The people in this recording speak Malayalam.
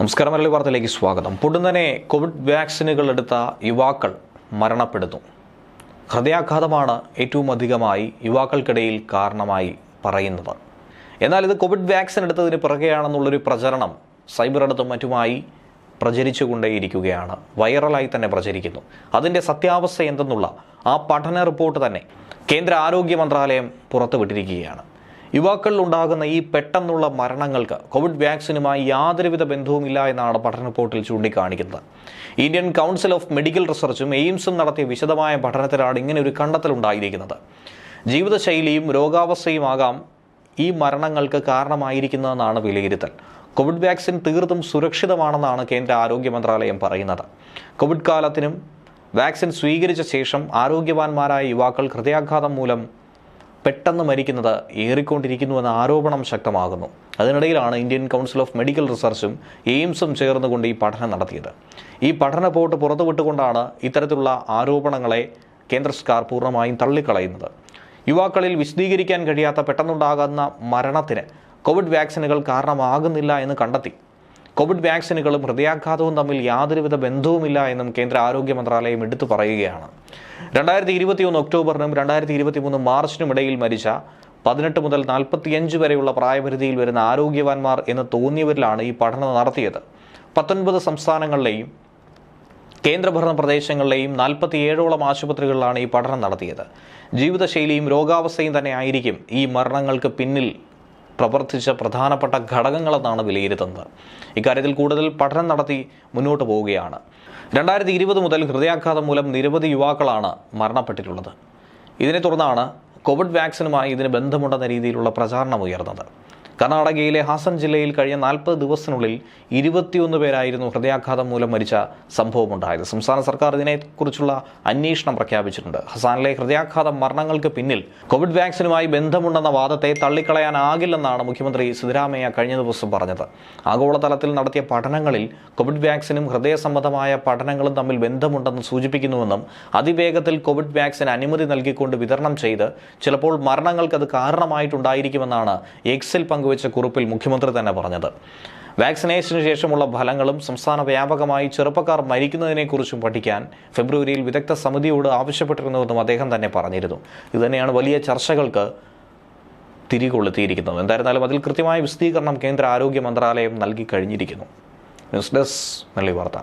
നമസ്കാരം മലയാളി വാർത്തയിലേക്ക് സ്വാഗതം. പൊടുന്നനെ കോവിഡ് വാക്സിനുകൾ എടുത്ത യുവാക്കൾ മരണപ്പെടുന്നു. ഹൃദയാഘാതമാണ് ഏറ്റവും അധികമായി യുവാക്കൾക്കിടയിൽ കാരണമായി പറയുന്നത്. എന്നാൽ ഇത് കോവിഡ് വാക്സിൻ എടുത്തതിന് പിറകെയാണെന്നുള്ളൊരു പ്രചരണം സൈബർ അടുത്തും മറ്റുമായി പ്രചരിച്ചുകൊണ്ടേയിരിക്കുകയാണ്. വൈറലായി തന്നെ പ്രചരിക്കുന്നു. അതിന്റെ സത്യാവസ്ഥ എന്തെന്നുള്ള ആ പഠന റിപ്പോർട്ട് തന്നെ കേന്ദ്ര ആരോഗ്യ മന്ത്രാലയം പുറത്തുവിട്ടിരിക്കുകയാണ്. യുവാക്കളിൽ ഉണ്ടാകുന്ന ഈ പെട്ടെന്നുള്ള മരണങ്ങൾക്ക് കോവിഡ് വാക്സിനുമായി യാതൊരുവിധ ബന്ധവുമില്ല എന്നാണ് പഠന റിപ്പോർട്ടിൽ ചൂണ്ടിക്കാണിക്കുന്നത്. ഇന്ത്യൻ കൗൺസിൽ ഓഫ് മെഡിക്കൽ റിസർച്ചും എയിംസും നടത്തിയ വിശദമായ പഠനത്തിലാണ് ഇങ്ങനെ ഒരു കണ്ടെത്തലുണ്ടായിരിക്കുന്നത് ജീവിതശൈലിയും രോഗാവസ്ഥയുമാകാം ഈ മരണങ്ങൾക്ക് കാരണമായിരിക്കുന്നതെന്നാണ് വിലയിരുത്തൽ. കോവിഡ് വാക്സിൻ തീർത്തും സുരക്ഷിതമാണെന്നാണ് കേന്ദ്ര ആരോഗ്യ മന്ത്രാലയം പറയുന്നത്. കോവിഡ് കാലത്തിനും വാക്സിൻ സ്വീകരിച്ച ശേഷം ആരോഗ്യവാന്മാരായ യുവാക്കൾ ഹൃദയാഘാതം മൂലം പെട്ടെന്ന് മരിക്കുന്നത് ഏറിക്കൊണ്ടിരിക്കുന്നുവെന്ന ആരോപണം ശക്തമാകുന്നു. അതിനിടയിലാണ് ഇന്ത്യൻ കൗൺസിൽ ഓഫ് മെഡിക്കൽ റിസർച്ചും എയിംസും ചേർന്നുകൊണ്ട് ഈ പഠനം നടത്തിയത്. ഈ പഠന റിപ്പോർട്ട് പുറത്തുവിട്ടുകൊണ്ടാണ് ഇത്തരത്തിലുള്ള ആരോപണങ്ങളെ കേന്ദ്ര സർക്കാർ പൂർണമായും തള്ളിക്കളയുന്നത്. യുവാക്കളിൽ വിശദീകരിക്കാൻ കഴിയാത്ത പെട്ടെന്നുണ്ടാകുന്ന മരണത്തിന് കോവിഡ് വാക്സിനുകൾ കാരണമാകുന്നില്ല എന്ന് കണ്ടെത്തി. കോവിഡ് വാക്സിനുകളും ഹൃദയാഘാതവും തമ്മിൽ യാതൊരുവിധ ബന്ധവുമില്ല എന്നും കേന്ദ്ര ആരോഗ്യ മന്ത്രാലയം എടുത്തു പറയുകയാണ്. രണ്ടായിരത്തി ഇരുപത്തിയൊന്ന് ഒക്ടോബറിനും രണ്ടായിരത്തി ഇരുപത്തി മൂന്ന് മാർച്ചിനും ഇടയിൽ മരിച്ച പതിനെട്ട് മുതൽ നാൽപ്പത്തിയഞ്ച് വരെയുള്ള പ്രായപരിധിയിൽ വരുന്ന ആരോഗ്യവാന്മാർ എന്ന് തോന്നിയവരിലാണ് ഈ പഠനം നടത്തിയത്. പത്തൊൻപത് സംസ്ഥാനങ്ങളിലെയും കേന്ദ്രഭരണ പ്രദേശങ്ങളിലെയും നാൽപ്പത്തിയേഴോളം ആശുപത്രികളിലാണ് ഈ പഠനം നടത്തിയത്. ജീവിതശൈലിയും രോഗാവസ്ഥയും തന്നെ ആയിരിക്കും ഈ മരണങ്ങൾക്ക് പിന്നിൽ പ്രവർത്തിച്ച പ്രധാനപ്പെട്ട ഘടകങ്ങളെന്നാണ് വിലയിരുത്തുന്നത്. ഇക്കാര്യത്തിൽ കൂടുതൽ പഠനം നടത്തി മുന്നോട്ട് പോവുകയാണ്. രണ്ടായിരത്തി ഇരുപത് മുതൽ ഹൃദയാഘാതം മൂലം നിരവധി യുവാക്കളാണ് മരണപ്പെട്ടിട്ടുള്ളത്. ഇതിനെ തുടർന്നാണ് കോവിഡ് വാക്സിനുമായി ഇതിന് ബന്ധമുണ്ടെന്ന രീതിയിലുള്ള പ്രചാരണം ഉയർന്നത്. കർണാടകയിലെ ഹാസൻ ജില്ലയിൽ കഴിഞ്ഞ നാൽപ്പത് ദിവസത്തിനുള്ളിൽ ഇരുപത്തിയൊന്ന് പേരായിരുന്നു ഹൃദയാഘാതം മൂലം മരിച്ച സംഭവമുണ്ടായത്. സംസ്ഥാന സർക്കാർ ഇതിനെക്കുറിച്ചുള്ള അന്വേഷണം പ്രഖ്യാപിച്ചിട്ടുണ്ട്. ഹസാനിലെ ഹൃദയാഘാത മരണങ്ങൾക്ക് പിന്നിൽ കോവിഡ് വാക്സിനുമായി ബന്ധമുണ്ടെന്ന വാദത്തെ തള്ളിക്കളയാനാകില്ലെന്നാണ് മുഖ്യമന്ത്രി സിദ്ധരാമയ്യ കഴിഞ്ഞ ദിവസം പറഞ്ഞത്. ആഗോളതലത്തിൽ നടത്തിയ പഠനങ്ങളിൽ കോവിഡ് വാക്സിനും ഹൃദയ സംബന്ധമായ പഠനങ്ങളും തമ്മിൽ ബന്ധമുണ്ടെന്ന് സൂചിപ്പിക്കുന്നുവെന്നും അതിവേഗത്തിൽ കോവിഡ് വാക്സിൻ അനുമതി നൽകിക്കൊണ്ട് വിതരണം ചെയ്ത് ചിലപ്പോൾ മരണങ്ങൾക്ക് അത് കാരണമായിട്ടുണ്ടായിരിക്കുമെന്നാണ് എക്സിൽ പങ്കുവച്ച കുറിപ്പിൽ മുഖ്യമന്ത്രി തന്നെ പറഞ്ഞത്. വാക്സിനേഷന് ശേഷമുള്ള ഫലങ്ങളും സംസ്ഥാന വ്യാപകമായി ചെറുപ്പക്കാർ മരിക്കുന്നതിനെക്കുറിച്ചും പഠിക്കാൻ ഫെബ്രുവരിയിൽ വിദഗ്ധ സമിതിയോട് ആവശ്യപ്പെട്ടിരുന്നുവെന്നും അദ്ദേഹം തന്നെ പറഞ്ഞിരുന്നു. ഇതുതന്നെയാണ് വലിയ ചർച്ചകൾക്ക് തിരികൊളുത്തിയിരിക്കുന്നത്. എന്തായിരുന്നാലും അതിൽ കൃത്യമായ വിശദീകരണം കേന്ദ്ര ആരോഗ്യ മന്ത്രാലയം നൽകി കഴിഞ്ഞിരിക്കുന്നു. ന്യൂസ് ഡെസ്ക് നല്ല വാർത്ത